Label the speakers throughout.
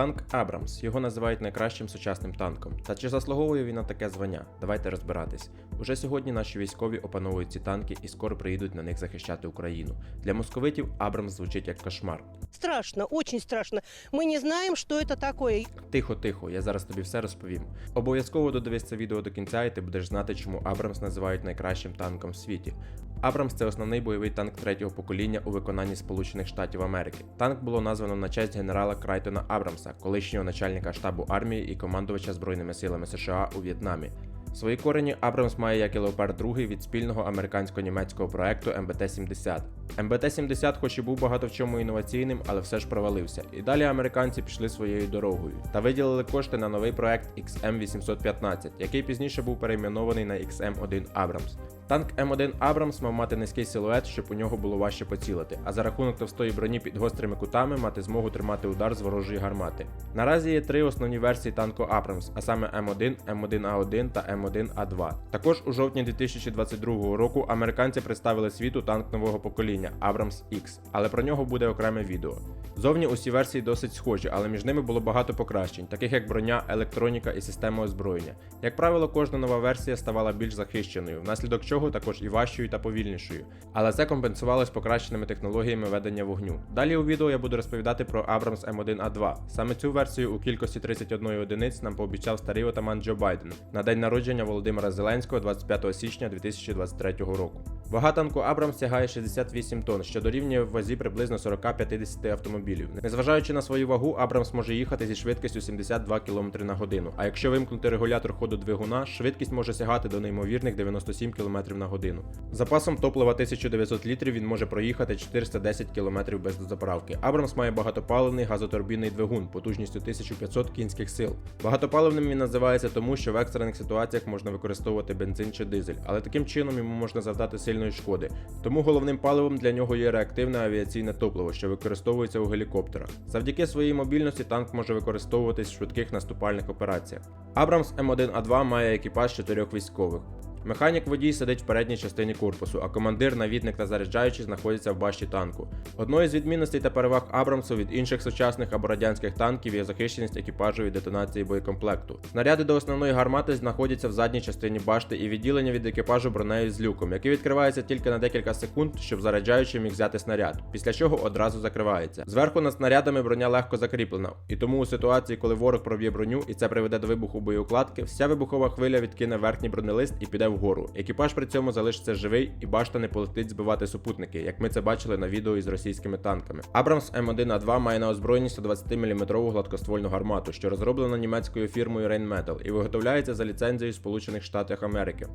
Speaker 1: Танк Абрамс. Його називають найкращим сучасним танком. Та чи заслуговує він на таке звання? Давайте розбиратись. Уже сьогодні наші військові опановують ці танки і скоро приїдуть на них захищати Україну. Для московитів Абрамс звучить як кошмар.
Speaker 2: Страшно, очень страшно. Мы не знаем, что это такое.
Speaker 1: Тихо, тихо, я зараз тобі все розповім. Обов'язково додивись це відео до кінця, і ти будеш знати, чому Абрамс називають найкращим танком в світі. Абрамс це основний бойовий танк третього покоління у виконанні Сполучених Штатів Америки. Танк було названо на честь генерала Крайтона Абрамса, колишнього начальника штабу армії і командувача збройними силами США у В'єтнамі. Свої корені Абрамс має як і Леопард 2 від спільного американсько-німецького проекту МБТ-70. МБТ-70 хоч і був багато в чому інноваційним, але все ж провалився. І далі американці пішли своєю дорогою та виділили кошти на новий проект XM815, який пізніше був перейменований на XM1 Абрамс. Танк М1 Абрамс мав мати низький силует, щоб у нього було важче поцілити, а за рахунок товстої броні під гострими кутами мати змогу тримати удар з ворожої гармати. Наразі є три основні версії танку Абрамс, а саме М1, М1А1 та М1А2. Також у жовтні 2022 року американці представили світу танк нового покоління Абрамс X, але про нього буде окреме відео. Зовні усі версії досить схожі, але між ними було багато покращень, таких як броня, електроніка і система озброєння. Як правило, кожна нова версія ставала більш захищеною, внаслідок чого також і важчою та повільнішою. Але це компенсувалось покращеними технологіями ведення вогню. Далі у відео я буду розповідати про Abrams M1A2. Саме цю версію у кількості 31 одиниць нам пообіцяв старий отаман Джо Байден на день народження Володимира Зеленського 25 січня 2023 року. Вага танку Абрамс сягає 68 тонн, що дорівнює в вазі приблизно 40-50 автомобілів. Незважаючи на свою вагу, Абрамс може їхати зі швидкістю 72 км на годину. А якщо вимкнути регулятор ходу двигуна, швидкість може сягати до неймовірних 97 км на годину. Запасом топлива 1900 літрів він може проїхати 410 км без дозаправки. Абрамс має багатопаливний газотурбінний двигун потужністю 1500 кінських сил. Багатопаливним він називається тому, що в екстрених ситуаціях можна використовувати бензин чи дизель, але таким чином йому можна завдати сильної шкоди. Тому головним паливом для нього є реактивне авіаційне топливо, що використовується у гелікоптерах. Завдяки своїй мобільності танк може використовуватись в швидких наступальних операціях. Абрамс М1А2 має екіпаж чотирьох військових. Механік водій сидить в передній частині корпусу, а командир, навідник та заряджаючий знаходяться в башті танку. Одною з відмінностей та переваг Абрамсу від інших сучасних або радянських танків є захищеність екіпажу від детонації боєкомплекту. Снаряди до основної гармати знаходяться в задній частині башти і відділення від екіпажу бронею з люком, який відкривається тільки на декілька секунд, щоб заряджаючий міг взяти снаряд, після чого одразу закривається. Зверху над снарядами броня легко закріплена, і тому у ситуації, коли ворог проб'є броню і це приведе до вибуху боєукладки, вся вибухова хвиля відкине верхній бронелист і піде вгору. Екіпаж при цьому залишиться живий і башта не полетить збивати супутники, як ми це бачили на відео із російськими танками. Абрамс М1А2 має на озброєнні 120 мм гладкоствольну гармату, що розроблена німецькою фірмою Rheinmetall і виготовляється за ліцензією Сполучених Штатів Америки.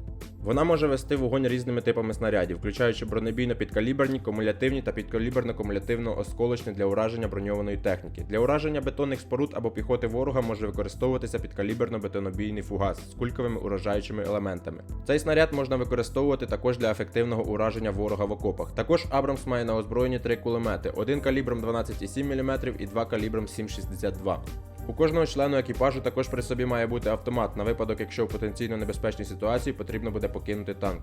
Speaker 1: Вона може вести вогонь різними типами снарядів, включаючи бронебійно-підкаліберні, кумулятивні та підкаліберно-кумулятивно-осколочні для ураження броньованої техніки. Для ураження бетонних споруд або піхоти ворога може використовуватися підкаліберно-бетонобійний фугас з кульковими уражаючими елементами. Цей снаряд можна використовувати також для ефективного ураження ворога в окопах. Також Абрамс має на озброєнні три кулемети: один калібром 12,7 мм і два калібром 7,62 у кожного члену екіпажу також при собі має бути автомат на випадок, якщо в потенційно небезпечній ситуації потрібно буде покинути танк.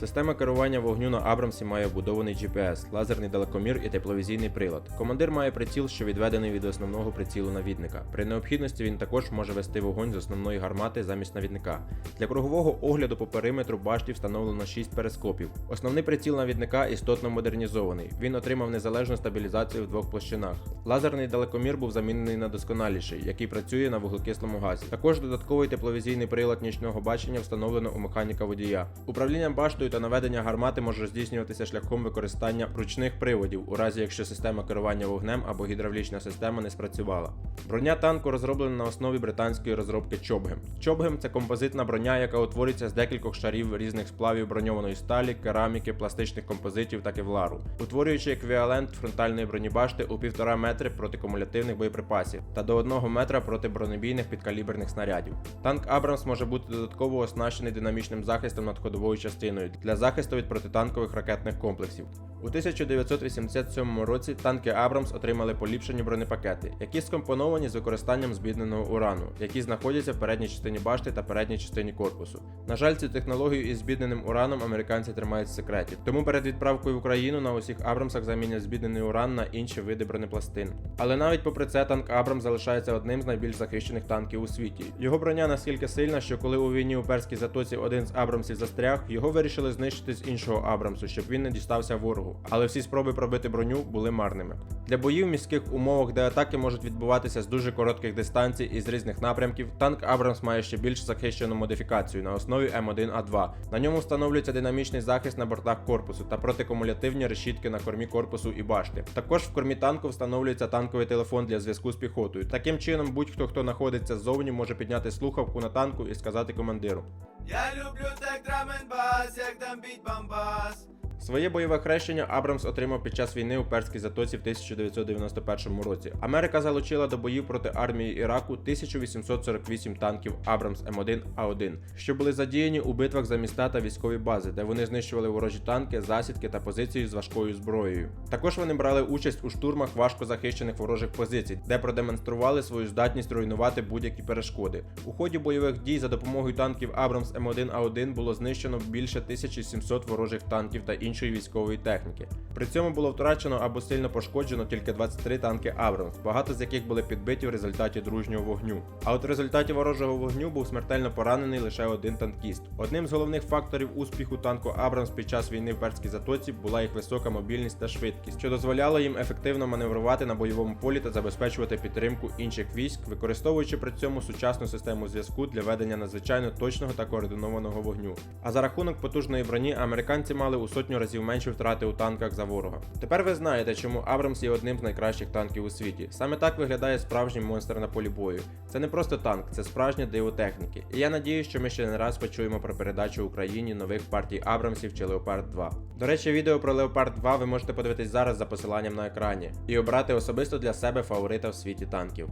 Speaker 1: Система керування вогню на Абрамсі має вбудований GPS, лазерний далекомір і тепловізійний прилад. Командир має приціл, що відведений від основного прицілу навідника. При необхідності він також може вести вогонь з основної гармати замість навідника. Для кругового огляду по периметру башті встановлено 6 перископів. Основний приціл навідника істотно модернізований. Він отримав незалежну стабілізацію в двох площинах. Лазерний далекомір був замінений на досконаліший, який працює на вуглекислому газі. Також додатковий тепловізійний прилад нічного бачення встановлено у механіка водія. Управлінням баштою та наведення гармати може здійснюватися шляхом використання ручних приводів, у разі якщо система керування вогнем або гідравлічна система не спрацювала. Броня танку розроблена на основі британської розробки Чобгем. Чобгем це композитна броня, яка утворюється з декількох шарів різних сплавів броньованої сталі, кераміки, пластичних композитів та кевлару, утворюючи еквівалент фронтальної бронебашти у 1,5 метри проти кумулятивних боєприпасів та до 1 метра проти бронебійних підкаліберних снарядів. Танк Абрамс може бути додатково оснащений динамічним захистом над ходовою частиною для захисту від протитанкових ракетних комплексів. У 1987 році танки Абрамс отримали поліпшені бронепакети, які скомпоновані з використанням збідненого урану, які знаходяться в передній частині башти та передній частині корпусу. На жаль, цю технологію із збідненим ураном американці тримають в секреті, тому перед відправкою в Україну на усіх Абрамсах замінять збіднений уран на інші види бронепластин. Але навіть попри це танк Абрамс залишається одним з найбільш захищених танків у світі. Його броня настільки сильна, що коли у війні у перській затоці один з Абрамсів застряг, його вирішили знищити з іншого Абрамсу, щоб він не дістався ворогу. Але всі спроби пробити броню були марними. Для боїв в міських умовах, де атаки можуть відбуватися з дуже коротких дистанцій і з різних напрямків, танк Абрамс має ще більш захищену модифікацію на основі М1А2. На ньому встановлюється динамічний захист на бортах корпусу та протикумулятивні решітки на кормі корпусу і башти. Також в кормі танку встановлюється танковий телефон для зв'язку з піхотою. Таким чином, будь-хто хто знаходиться ззовні, може підняти слухавку на танку і сказати командиру.
Speaker 3: Я люблю так драменбас, як там біть бамбас.
Speaker 1: Своє бойове хрещення Абрамс отримав під час війни у Перській затоці в 1991 році. Америка залучила до боїв проти армії Іраку 1848 танків Абрамс М1А1, що були задіяні у битвах за міста та військові бази, де вони знищували ворожі танки, засідки та позиції з важкою зброєю. Також вони брали участь у штурмах важко захищених ворожих позицій, де продемонстрували свою здатність руйнувати будь-які перешкоди. У ході бойових дій за допомогою танків Абрамс М1А1 було знищено більше 1700 ворожих танків та іншої військової техніки. При цьому було втрачено або сильно пошкоджено тільки 23 танки Абрамс, багато з яких були підбиті в результаті дружнього вогню. А от в результаті ворожого вогню був смертельно поранений лише один танкіст. Одним з головних факторів успіху танку Абрамс під час війни в Перській затоці була їх висока мобільність та швидкість, що дозволяло їм ефективно маневрувати на бойовому полі та забезпечувати підтримку інших військ, використовуючи при цьому сучасну систему зв'язку для ведення надзвичайно точного та координованого вогню. А за рахунок потужної броні американці мали у сотню разів менші втрати у танках за ворога. Тепер ви знаєте, чому Абрамс є одним з найкращих танків у світі. Саме так виглядає справжній монстр на полі бою. Це не просто танк, це справжнє диво техніки. І я надію, що ми ще не раз почуємо про передачу Україні нових партій Абрамсів чи Леопард 2. До речі, відео про Леопард 2 ви можете подивитись зараз за посиланням на екрані і обрати особисто для себе фаворита в світі танків.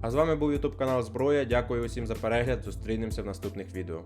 Speaker 1: А з вами був YouTube канал Зброя. Дякую усім за перегляд. Зустрінемося в наступних відео.